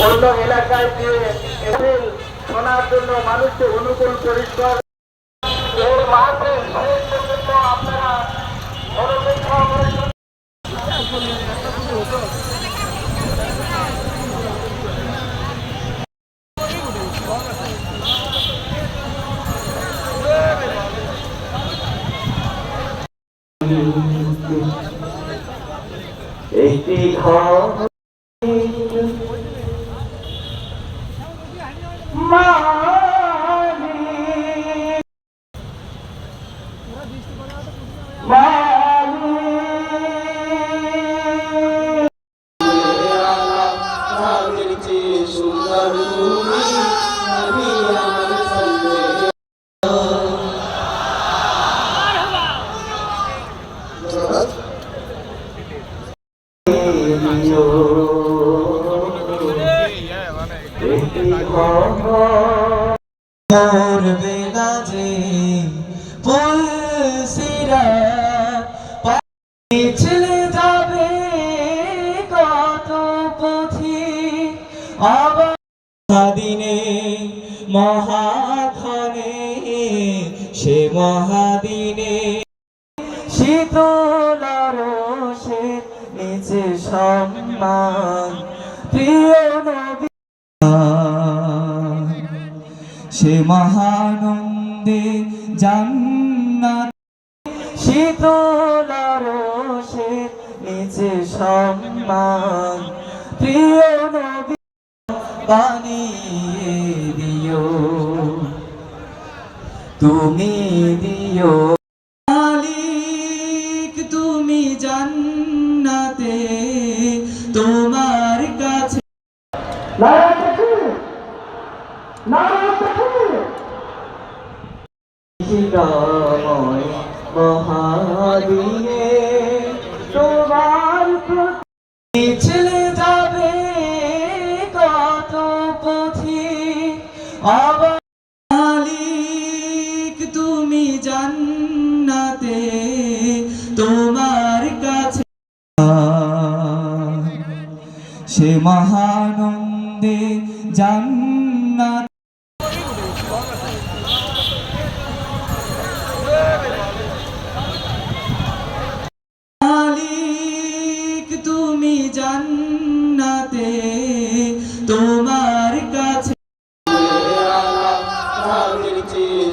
অন্য এলাকায় দিয়ে এপ্রিল শোনার জন্য মানুষকে অনুকূল পরিষ্কার এই মাহফিল শেষ পর্যন্ত আপনারা একটি ঘর চেয়ে সুন্দর তুমি পুলসিরা পিছলে যাবে কত পথি আবার দিনে মহাধনে সে মহাদিনে। শীতলার সে নিচে সম্মান, প্রিয় নবী। সে মহানন্দে জান্নাত। শীতলার সে নিচে সম্মান, প্রিয় বানিয়ে দিও। তুমি দিও। মালিক তুমি জান্নাতে। তোমার কাছে মহাদিনে পথি আবার মালিক তুমি জান্নাতে তোমার কাছে সে মহানন্দে জান্নাত তুমি জান্নাতে তোমার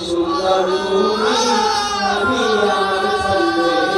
সুন্দর তুমি আমি আমার সামনে